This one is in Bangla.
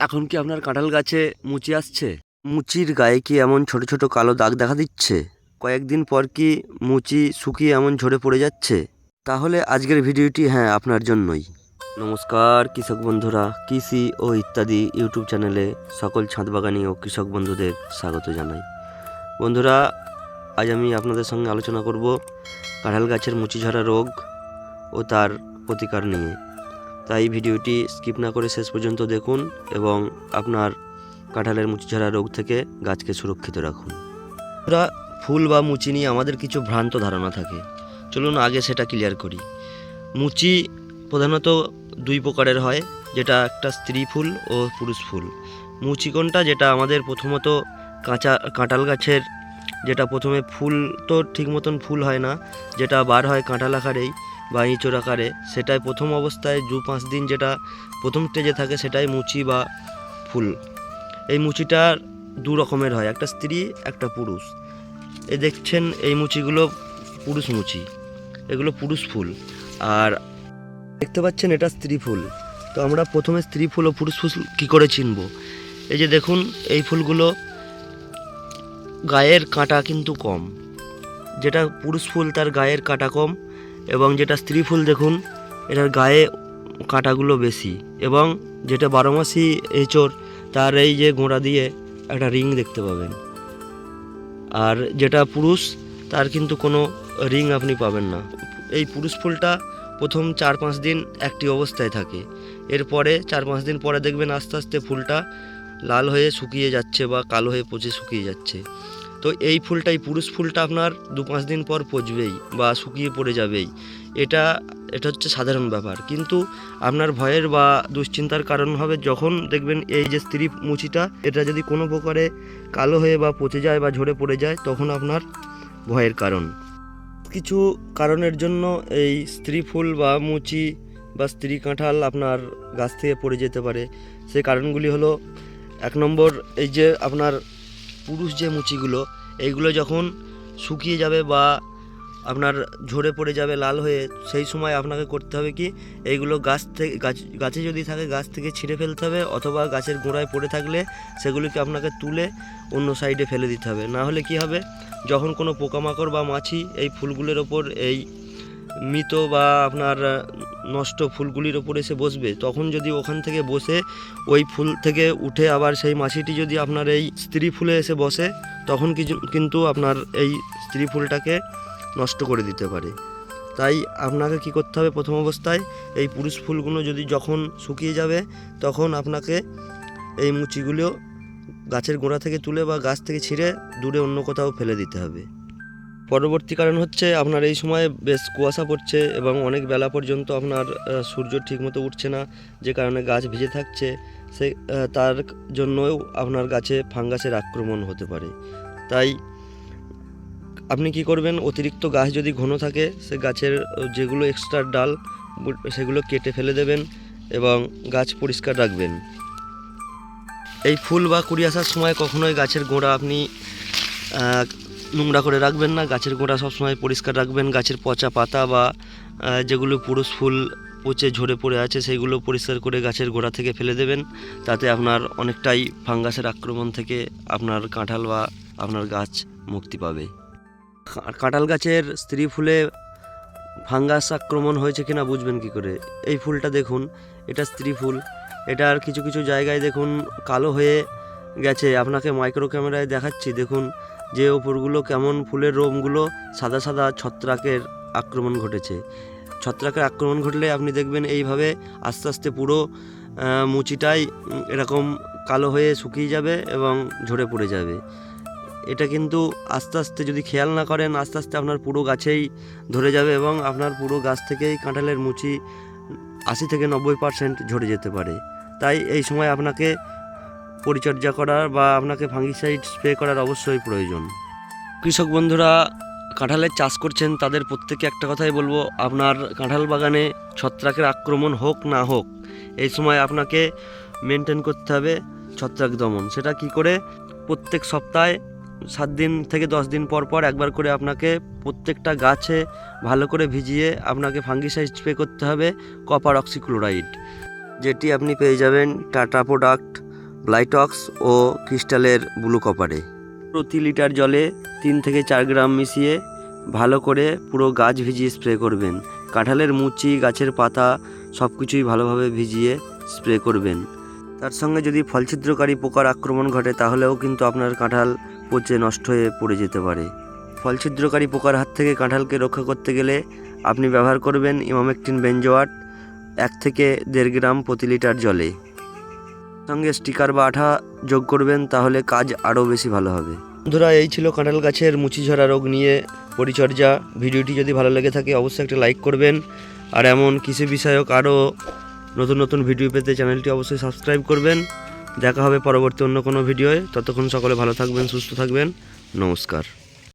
এখন কি আপনার কাঁঠাল গাছে মুচি আসছে? মুচির গায়ে কি এমন ছোট ছোট কালো দাগ দেখা দিচ্ছে? কয়েকদিন পর কি মুচি শুকিয়ে এমন ঝরে পড়ে যাচ্ছে? তাহলে আজকের ভিডিওটি হ্যাঁ আপনার জন্যই। নমস্কার, কৃষক বন্ধুরা, কৃষি ও ইত্যাদি ইউটিউব চ্যানেলে সকল ছাদ বাগানি ও কৃষক বন্ধুদের স্বাগত জানাই। বন্ধুরা, আজ আমি আপনাদের সঙ্গে আলোচনা করব কাঁঠাল গাছের মুচি ঝরা রোগ ও তার প্রতিকার নিয়ে। তাই ভিডিওটি স্কিপ না করে শেষ পর্যন্ত দেখুন এবং আপনার কাঁঠালের মুচি ঝরা রোগ থেকে গাছকে সুরক্ষিত রাখুন। আমরা ফুল বা মুচি নিয়ে আমাদের কিছু ভ্রান্ত ধারণা থাকে। চলুন আগে সেটা ক্লিয়ার করি। মুচি প্রধানত দুই প্রকারের হয়, যেটা একটা স্ত্রী ফুল ও পুরুষ ফুল। মুচি কোনটা? যেটা আমাদের প্রথমত কাঁচা, কাঁঠাল গাছের যেটা প্রথমে ফুল তো ঠিক মতন ফুল হয় না, যেটা বার হয় কাঁঠাল আকারেই। বা ইঁচড় আকারে সেটাই প্রথম অবস্থায় দু পাঁচ দিন যেটা প্রথম স্টেজে থাকে সেটাই মুচি বা ফুল। এই মুচিটার দু রকমের হয়, একটা স্ত্রী, একটা পুরুষ। এই দেখছেন এই মুচিগুলো পুরুষ মুচি, এগুলো পুরুষ ফুল। আর দেখতে পাচ্ছেন এটা স্ত্রী ফুল। তো আমরা প্রথমে স্ত্রী ফুল ও পুরুষ ফুল কী করে চিনব? এই যে দেখুন, এই ফুলগুলো গায়ের কাঁটা কিন্তু কম। যেটা পুরুষ ফুল তার গায়ের কাঁটা কম এবং যেটা স্ত্রী ফুল দেখুন, এটার গায়ে কাঁটাগুলো বেশি এবং যেটা বারো মাসি এঁচড় তার এই যে গোড়া দিয়ে একটা রিং দেখতে পাবেন। আর যেটা পুরুষ, তার কিন্তু কোনো রিং আপনি পাবেন না। এই পুরুষ ফুলটা প্রথম চার পাঁচ দিন একটি অবস্থায় থাকে। এরপরে চার পাঁচ দিন পরে দেখবেন আস্তে আস্তে ফুলটা লাল হয়ে শুকিয়ে যাচ্ছে বা কালো হয়ে পচে শুকিয়ে যাচ্ছে। তো এই ফুলটাই, পুরুষ ফুলটা আপনার দু পাঁচ দিন পর পচবেই বা শুকিয়ে পড়ে যাবেই। এটা এটা হচ্ছে সাধারণ ব্যাপার। কিন্তু আপনার ভয়ের বা দুশ্চিন্তার কারণ হবে যখন দেখবেন এই যে স্ত্রী মুচিটা, এটা যদি কোনো প্রকারে কালো হয়ে বা পচে যায় বা ঝরে পড়ে যায়, তখন আপনার ভয়ের কারণ। কিছু কারণের জন্য এই স্ত্রী ফুল বা মুচি বা স্ত্রী কাঁঠাল আপনার গাছ থেকে পড়ে যেতে পারে। সেই কারণগুলি হলো, এক নম্বর এই যে আপনার পুরুষ যে মুচিগুলো, এইগুলো যখন শুকিয়ে যাবে বা আপনার ঝরে পড়ে যাবে লাল হয়ে, সেই সময় আপনাকে করতে হবে কি, এইগুলো গাছ থেকে গাছ, গাছে যদি থাকে গাছ থেকে ছিঁড়ে ফেলতে হবে অথবা গাছের গোড়ায় পড়ে থাকলে সেগুলিকে আপনাকে তুলে অন্য সাইডে ফেলে দিতে হবে। না হলে কি হবে, যখন কোনো পোকামাকড় বা মাছি এই ফুলগুলোর ওপর এই মৃত বা আপনার নষ্ট ফুলগুলির ওপর এসে বসবে। তখন যদি ওখান থেকে বসে ওই ফুল থেকে উঠে আবার সেই মাছিটি যদি আপনার এই স্ত্রী ফুলে এসে বসে, তখন কিছু কিন্তু আপনার এই স্ত্রী ফুলটাকে নষ্ট করে দিতে পারে। তাই আপনাকে কি করতে হবে প্রথম অবস্থায়? এই পুরুষ ফুলগুলো যদি যখন শুকিয়ে যাবে, তখন আপনাকে এই মুচিগুলো গাছের গোড়া থেকে তুলে বা গাছ থেকে ছিঁড়ে দূরে অন্য কোথাও ফেলে দিতে হবে। পরবর্তী কারণ হচ্ছে আপনার এই সময় বেশ কুয়াশা পড়ছে এবং অনেক বেলা পর্যন্ত আপনার সূর্য ঠিকমতো উঠছে না, যে কারণে গাছ ভিজে থাকছে, সে তার জন্যও আপনার গাছে ফাঙ্গাসের আক্রমণ হতে পারে। তাই আপনি কি করবেন, অতিরিক্ত গাছ যদি ঘন থাকে, সে গাছের যেগুলো এক্সট্রা ডাল, সেগুলো কেটে ফেলে দেবেন এবং গাছ পরিষ্কার রাখবেন। এই ফুল বা কুড়ি আসার সময় কখনোই গাছের গোড়া আপনি নোংরা করে রাখবেন না, গাছের গোড়া সবসময় পরিষ্কার রাখবেন, গাছের পচা পাতা বা যেগুলো পুরুষ ফুল পচে ঝরে পড়ে আছে সেগুলো পরিষ্কার করে গাছের গোড়া থেকে ফেলে দেবেন, তাতে আপনার অনেকটাই ফাঙ্গাসের আক্রমণ থেকে আপনার কাঁঠাল বা আপনার গাছ মুক্তি পাবে। কাঁঠাল গাছের স্ত্রী ফুলে ফাঙ্গাস আক্রমণ হয়েছে কিনা বুঝবেন কি করে? এই ফুলটা দেখুন, এটা স্ত্রী ফুল, এটার কিছু কিছু জায়গায় দেখুন কালো হয়ে গেছে, আপনাকে মাইক্রো ক্যামেরায় দেখাচ্ছি, দেখুন যে ওপরগুলো কেমন ফুলের রোমগুলো সাদা সাদা ছত্রাকের আক্রমণ ঘটেছে। ছত্রাকের আক্রমণ ঘটলে আপনি দেখবেন এইভাবে আস্তে আস্তে পুরো মুচিটাই এরকম কালো হয়ে শুকিয়ে যাবে এবং ঝরে পড়ে যাবে। এটা কিন্তু আস্তে আস্তে যদি খেয়াল না করেন, আস্তে আস্তে আপনার পুরো গাছেই ধরে যাবে এবং আপনার পুরো গাছ থেকেই কাঁঠালের মুচি আশি থেকে নব্বই পার্সেন্ট ঝরে যেতে পারে। তাই এই সময় আপনাকে পরিচর্যা করার বা আপনাকে ফাঙ্গিসাইড স্প্রে করার অবশ্যই প্রয়োজন। কৃষক বন্ধুরা, কাঁঠালের চাষ করছেন তাদের প্রত্যেকে একটা কথাই বলব, আপনার কাঁঠাল বাগানে ছত্রাকের আক্রমণ হোক না হোক, এই সময় আপনাকে মেনটেন করতে হবে ছত্রাক দমন। সেটা কি করে? প্রত্যেক সপ্তাহে সাত দিন থেকে দশ দিন পর পর একবার করে আপনাকে প্রত্যেকটা গাছে ভালো করে ভিজিয়ে আপনাকে ফাঙ্গিসাইড স্প্রে করতে হবে কপার অক্সিক্লোরাইড যেটি আপনি পেয়ে যাবেন টাটা প্রোডাক্ট ব্লাইটক্স ও ক্রিস্টালের ব্লু কপারে। প্রতি লিটার জলে তিন থেকে চার গ্রাম মিশিয়ে ভালো করে পুরো গাছ ভিজিয়ে স্প্রে করবেন। কাঁঠালের মুচি, গাছের পাতা সব কিছুই ভালোভাবে ভিজিয়ে স্প্রে করবেন। তার সঙ্গে যদি ফলছিদ্রকারী পোকার আক্রমণ ঘটে, তাহলেও কিন্তু আপনার কাঁঠাল পচে নষ্ট হয়ে পড়ে যেতে পারে। ফলছিদ্রকারী পোকার হাত থেকে কাঁঠালকে রক্ষা করতে গেলে আপনি ব্যবহার করবেন ইমামেকটিন বেঞ্জোয়াট এক থেকে দেড় গ্রাম প্রতি লিটার জলে। সঙ্গে স্টিকার বা আঠা যোগ করবেন, তাহলে কাজ আরও বেশি ভালো হবে। বন্ধুরা, এই ছিল কাঁঠাল গাছের মুচি ঝরা রোগ নিয়ে পরিচর্যা। ভিডিওটি যদি ভালো লেগে থাকে, অবশ্যই একটা লাইক করবেন। আর এমন কৃষি বিষয়ক আরও নতুন নতুন ভিডিও পেতে চ্যানেলটি অবশ্যই সাবস্ক্রাইব করবেন। দেখা হবে পরবর্তী অন্য কোনো ভিডিওয়ে। ততক্ষণ সকলে ভালো থাকবেন, সুস্থ থাকবেন। নমস্কার।